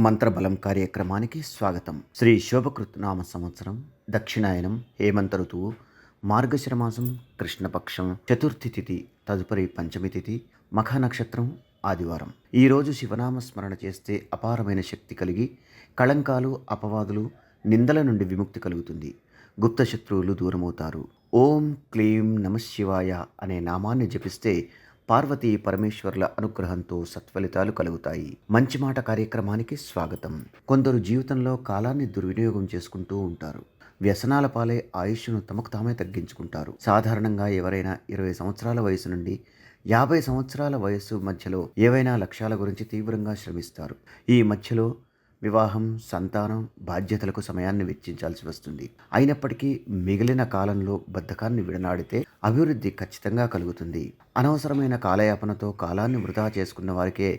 మంత్రబలం కార్యక్రమానికి స్వాగతం. శ్రీ శోభకృత్ నామ సంవత్సరం దక్షిణాయనం హేమంత ఋతువు మార్గశిరమాసం కృష్ణపక్షం చతుర్థి తిథి తదుపరి పంచమి తిథి మఖ నక్షత్రం ఆదివారం. ఈరోజు శివనామ స్మరణ చేస్తే అపారమైన శక్తి కలిగి కళంకాలు అపవాదులు నిందల నుండి విముక్తి కలుగుతుంది. గుప్త శత్రువులు దూరమవుతారు. ఓం క్లీం నమశివాయ అనే నామాన్ని జపిస్తే పార్వతీ పరమేశ్వర్ల అనుగ్రహంతో సత్ఫలితాలు కలుగుతాయి. మంచి మాట కార్యక్రమానికి స్వాగతం. కొందరు జీవితంలో కాలాన్ని దుర్వినియోగం చేసుకుంటూ ఉంటారు. వ్యసనాల పాలే ఆయుష్ను తమకు తామే తగ్గించుకుంటారు. సాధారణంగా ఎవరైనా ఇరవై సంవత్సరాల వయసు నుండి యాభై సంవత్సరాల వయస్సు మధ్యలో ఏవైనా లక్ష్యాల గురించి తీవ్రంగా శ్రమిస్తారు. ఈ మధ్యలో వివాహం సంతానం బాధ్యతలకు సమయాన్ని వెచ్చించాల్సి వస్తుంది. అయినప్పటికీ మిగిలిన కాలంలో బద్ధకాన్ని విడనాడితే అభివృద్ధి ఖచ్చితంగా కలుగుతుంది. అనవసరమైన కాలయాపనతో కాలాన్ని వృధా చేసుకున్న వారికే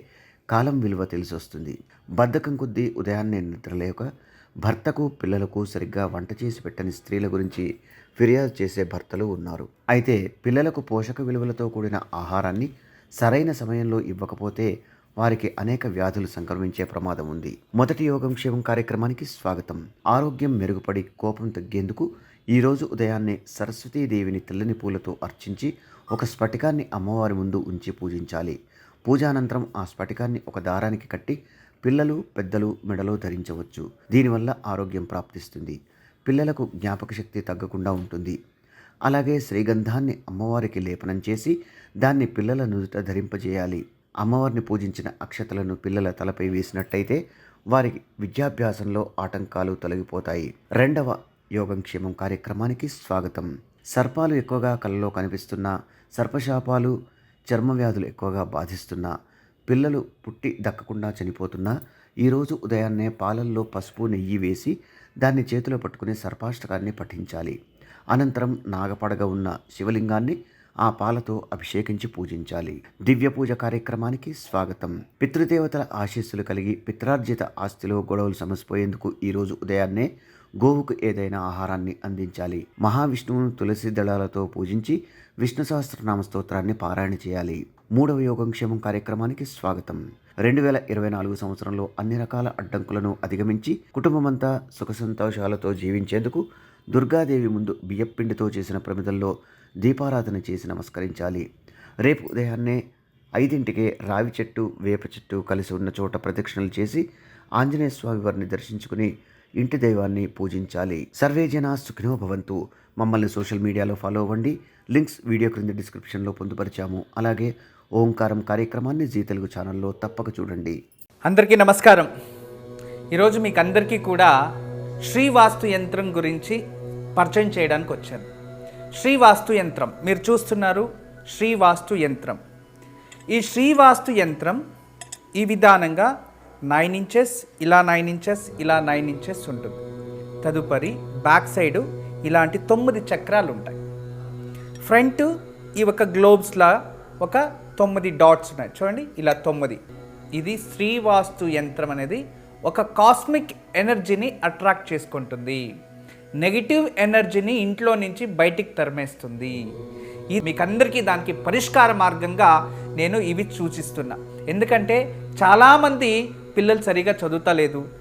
కాలం విలువ తెలిసి వస్తుంది. బద్ధకం కొద్దీ ఉదయాన్నే నిద్రలేక భర్తకు పిల్లలకు సరిగ్గా వంట చేసి పెట్టని స్త్రీల గురించి ఫిర్యాదు చేసే భర్తలు ఉన్నారు. అయితే పిల్లలకు పోషక విలువలతో కూడిన ఆహారాన్ని సరైన సమయంలో ఇవ్వకపోతే వారికి అనేక వ్యాధులు సంక్రమించే ప్రమాదం ఉంది. మొదటి యోగం క్షేమం కార్యక్రమానికి స్వాగతం. ఆరోగ్యం మెరుగుపడి కోపం తగ్గేందుకు ఈరోజు ఉదయాన్నే సరస్వతీదేవిని తెల్లని పూలతో అర్చించి ఒక స్ఫటికాన్ని అమ్మవారి ముందు ఉంచి పూజించాలి. పూజానంతరం ఆ స్ఫటికాన్ని ఒక దారానికి కట్టి పిల్లలు పెద్దలు మెడలో ధరించవచ్చు. దీనివల్ల ఆరోగ్యం ప్రాప్తిస్తుంది. పిల్లలకు జ్ఞాపక శక్తి తగ్గకుండా ఉంటుంది. అలాగే శ్రీగంధాన్ని అమ్మవారికి లేపనం చేసి దాన్ని పిల్లల నుదుట ధరింపజేయాలి. అమ్మవారిని పూజించిన అక్షతలను పిల్లల తలపై వేసినట్టయితే వారికి విద్యాభ్యాసంలో ఆటంకాలు తొలగిపోతాయి. రెండవ యోగంక్షేమం కార్యక్రమానికి స్వాగతం. సర్పాలు ఎక్కువగా కళ్ళలో కనిపిస్తున్న సర్పశాపాలు చర్మ వ్యాధులు ఎక్కువగా బాధిస్తున్నా పిల్లలు పుట్టి దక్కకుండా చనిపోతున్నా ఈరోజు ఉదయాన్నే పాలల్లో పసుపు నెయ్యి వేసి దాన్ని చేతిలో పట్టుకుని సర్పాష్టకాన్ని పఠించాలి. అనంతరం నాగపడగ ఉన్న శివలింగాన్ని ఆ పాలతో అభిషేకించి పూజించాలి. దివ్య పూజ కార్యక్రమానికి స్వాగతం. పితృదేవతల ఆశీస్సులు కలిగి పిత్రార్జిత ఆస్తిలో గొడవలు సమసిపోయేందుకు ఈరోజు ఉదయాన్నే గోవుకు ఏదైనా ఆహారాన్ని అందించాలి. మహావిష్ణువును తులసి దళాలతో పూజించి విష్ణు సహస్రనామ స్తోత్రాన్ని పారాయణ చేయాలి. మూడవ యోగంక్షేమం కార్యక్రమానికి స్వాగతం. రెండు వేల ఇరవై నాలుగు సంవత్సరంలో అన్ని రకాల అడ్డంకులను అధిగమించి కుటుంబమంతా సుఖ సంతోషాలతో జీవించేందుకు దుర్గాదేవి ముందు బియ్యపిండితో చేసిన ప్రమిదల్లో దీపారాధన చేసి నమస్కరించాలి. రేపు ఉదయాన్నే ఐదింటికే రావి చెట్టు వేప చెట్టు కలిసి ఉన్న చోట ప్రదక్షిణలు చేసి ఆంజనేయ స్వామి వారిని దర్శించుకుని ఇంటి దైవాన్ని పూజించాలి. సర్వే జన సుఖినో భవంతు. మమ్మల్ని సోషల్ మీడియాలో ఫాలో అవ్వండి. లింక్స్ వీడియో క్రింద డిస్క్రిప్షన్లో పొందుపరిచాము. అలాగే ఓంకారం కార్యక్రమాన్ని జీ తెలుగు ఛానల్లో తప్పక చూడండి. అందరికీ నమస్కారం. ఈరోజు మీకు అందరికీ కూడా శ్రీవాస్తు యంత్రం గురించి పరిచయం చేయడానికి వచ్చాను. శ్రీవాస్తు యంత్రం. మీరు చూస్తున్నారు శ్రీవాస్తు యంత్రం. ఈ శ్రీవాస్తు యంత్రం ఈ విధానంగా నైన్ ఇంచెస్ ఇలా నైన్ ఇంచెస్ ఇలా నైన్ ఇంచెస్ ఉంటుంది. తదుపరి బ్యాక్ సైడు ఇలాంటి తొమ్మిది చక్రాలు ఉంటాయి ఫ్రంట్ ఈ ఒక గ్లోబ్స్లా ఒక తొమ్మిది డాట్స్ ఉన్నాయి. చూడండి ఇలా తొమ్మిది. ఇది శ్రీవాస్తు యంత్రం అనేది ఒక కాస్మిక్ ఎనర్జీని అట్రాక్ట్ చేసుకుంటుంది. నెగిటివ్ ఎనర్జీని ఇంట్లో నుంచి బయటికి తరిమేస్తుంది. ఇది మీకు అందరికీ దానికి పరిష్కార మార్గంగా నేను ఇవి సూచిస్తున్నా. ఎందుకంటే చాలామంది పిల్లలు సరిగా చదువుతలేదు.